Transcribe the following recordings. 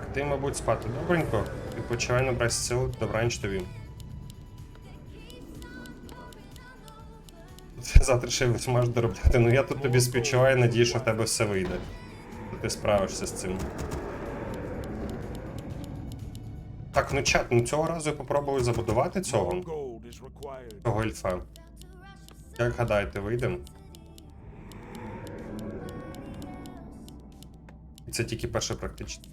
Ти, мабуть, спати добренько. Відпочивай набрась сил, добраніч тобі. Завтра ще зможеш доробляти. Ну я тут тобі співчуваю, надію, що в тебе все вийде. Ти справишся з цим. Так, ну чат, ну цього разу я попробую забудувати цього. Цього ельфа. Як гадаєте, вийдемо? І це тільки перше практично.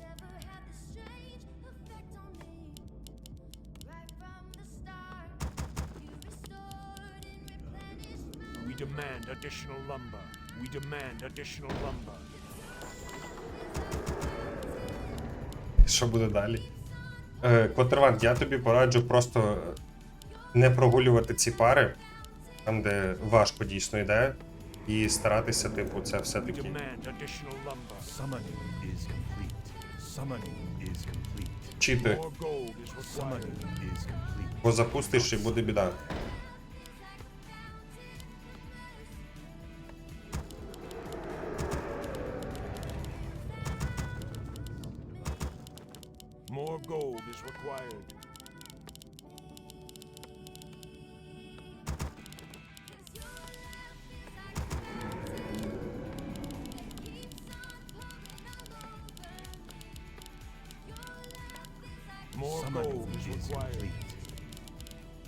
Demand additional lumber. We demand additional lumber. Що буде далі? Е, Котервант, я тобі пораджу просто не прогулювати ці пари, там, де важко дійсно йде, і старатися, типу, це все-таки. complete. бо запустиш і буде біда. More gold is required. More gold is required.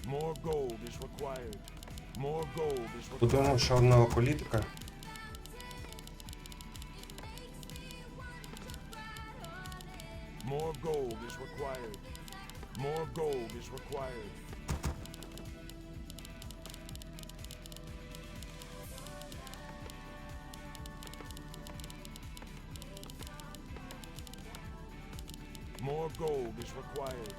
More gold is required. More gold is required. Будуємо ще одного політика. Gold is required. More gold is required. More gold is required.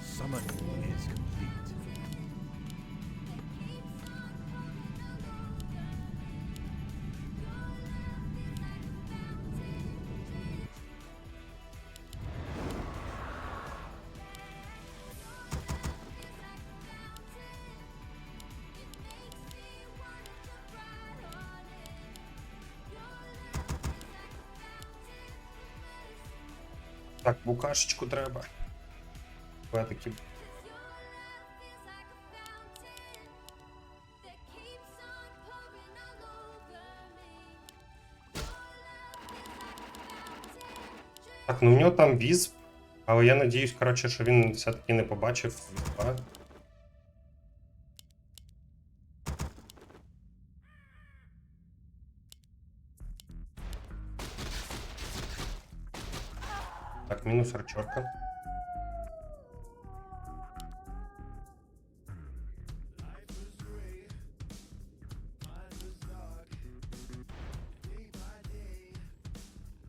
Summoning is complete. Так, букашечку треба. Петики. Так, ну у нього там віз, але я надіюсь, коротше, що він все-таки не побачив Так, минус арчерка.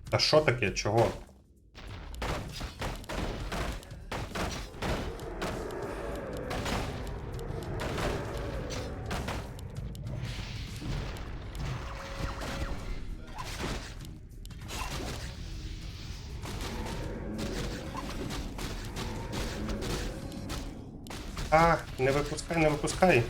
Та що таке? Чого? А, не випускай, не випускай.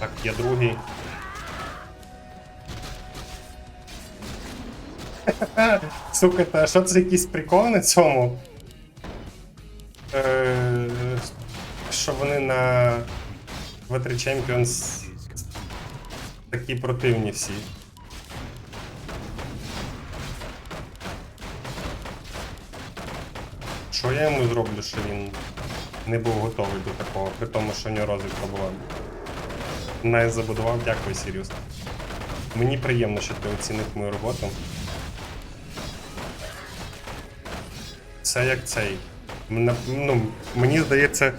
Так, я другий. Сука, та що це якийсь прикол на цьому? Що вони на V3 Champions такі противні всі. Що я йому зроблю, що він не був готовий до такого, при тому, що у нього розвідка була. Не забудував, дякую, Сіріус. Мені приємно, що ти оцінив мою роботу. Це як цей. Ну, мені здається,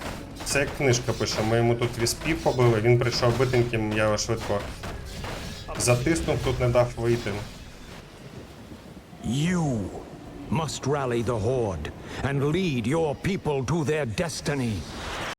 це як книжка пише. Ми йому тут віспів побили, він прийшов битеньким, я його швидко затиснув, тут не дав вийти. You must rally the Horde and lead your people to their destiny.